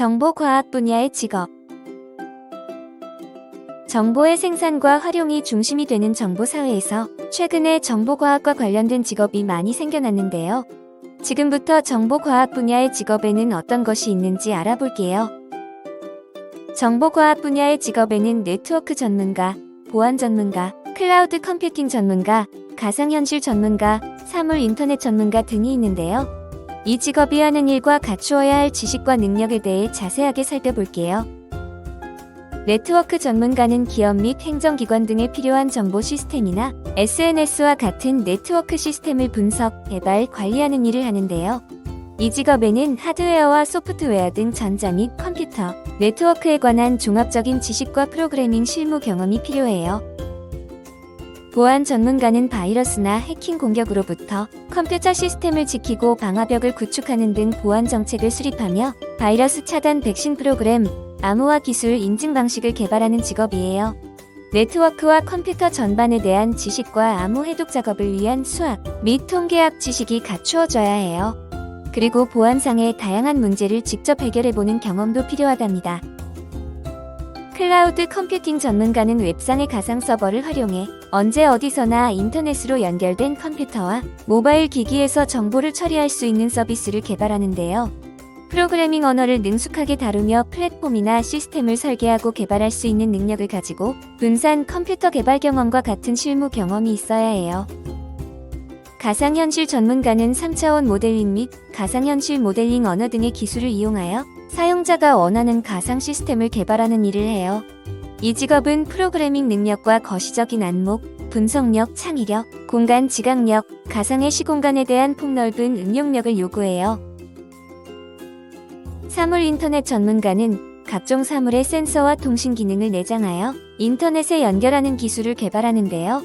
정보과학 분야의 직업 정보의 생산과 활용이 중심이 되는 정보사회에서 최근에 정보과학과 관련된 직업이 많이 생겨났는데요. 지금부터 정보과학 분야의 직업에는 어떤 것이 있는지 알아볼게요. 정보과학 분야의 직업에는 네트워크 전문가, 보안 전문가, 클라우드 컴퓨팅 전문가, 가상현실 전문가, 사물 인터넷 전문가 등이 있는데요. 이 직업이 하는 일과 갖추어야 할 지식과 능력에 대해 자세하게 살펴볼게요. 네트워크 전문가는 기업 및 행정기관 등에 필요한 정보 시스템이나 SNS와 같은 네트워크 시스템을 분석, 개발, 관리하는 일을 하는데요. 이 직업에는 하드웨어와 소프트웨어 등 전자 및 컴퓨터, 네트워크에 관한 종합적인 지식과 프로그래밍 실무 경험이 필요해요. 보안 전문가는 바이러스나 해킹 공격으로부터 컴퓨터 시스템을 지키고 방화벽을 구축하는 등 보안 정책을 수립하며 바이러스 차단 백신 프로그램, 암호화 기술 인증 방식을 개발하는 직업이에요. 네트워크와 컴퓨터 전반에 대한 지식과 암호 해독 작업을 위한 수학 및 통계학 지식이 갖추어져야 해요. 그리고 보안상의 다양한 문제를 직접 해결해보는 경험도 필요하답니다. 클라우드 컴퓨팅 전문가는 웹상의 가상 서버를 활용해 언제 어디서나 인터넷으로 연결된 컴퓨터와 모바일 기기에서 정보를 처리할 수 있는 서비스를 개발하는데요. 프로그래밍 언어를 능숙하게 다루며 플랫폼이나 시스템을 설계하고 개발할 수 있는 능력을 가지고 분산 컴퓨터 개발 경험과 같은 실무 경험이 있어야 해요. 가상현실 전문가는 3차원 모델링 및 가상현실 모델링 언어 등의 기술을 이용하여 사용자가 원하는 가상 시스템을 개발하는 일을 해요. 이 직업은 프로그래밍 능력과 거시적인 안목, 분석력, 창의력, 공간 지각력, 가상의 시공간에 대한 폭넓은 응용력을 요구해요. 사물 인터넷 전문가는 각종 사물의 센서와 통신 기능을 내장하여 인터넷에 연결하는 기술을 개발하는데요.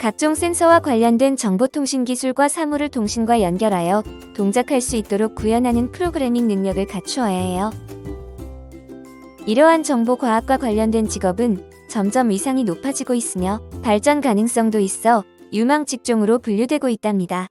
각종 센서와 관련된 정보통신 기술과 사물을 통신과 연결하여 동작할 수 있도록 구현하는 프로그래밍 능력을 갖추어야 해요. 이러한 정보 과학과 관련된 직업은 점점 위상이 높아지고 있으며 발전 가능성도 있어 유망 직종으로 분류되고 있답니다.